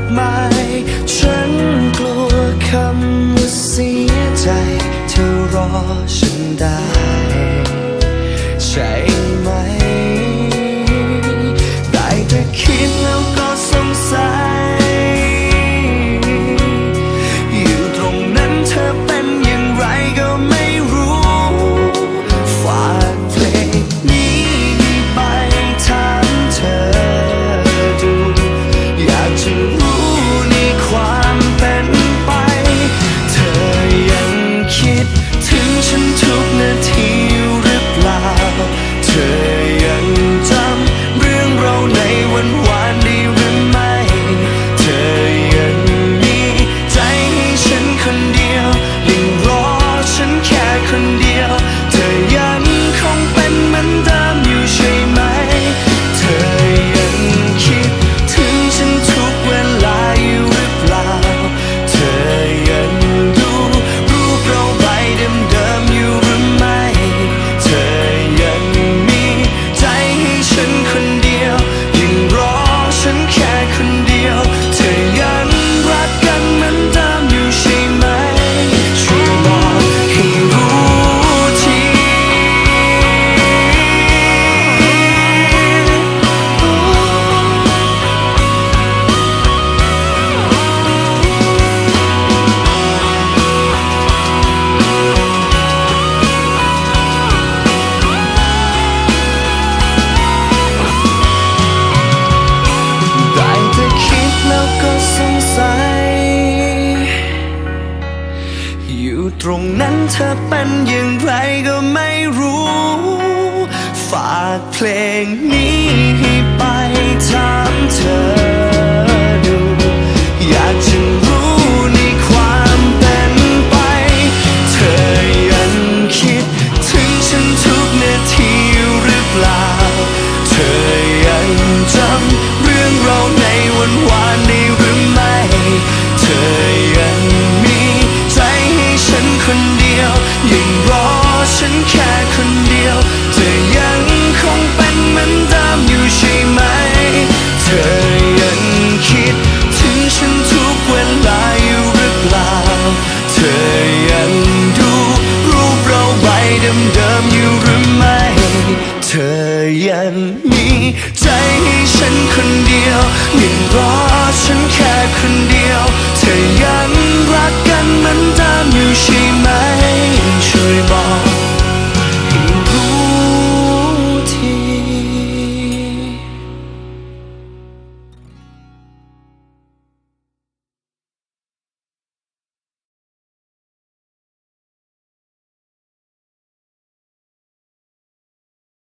กมาย ฉันกลัวคำว่าเสียใจ เธอรอฉันได้ ใช่ไหม ได้แต่คิด ตรงนั้นเธอเป็นอย่างไรก็ไม่รู้ ฝากเพลงนี้ให้ไปถามเธอ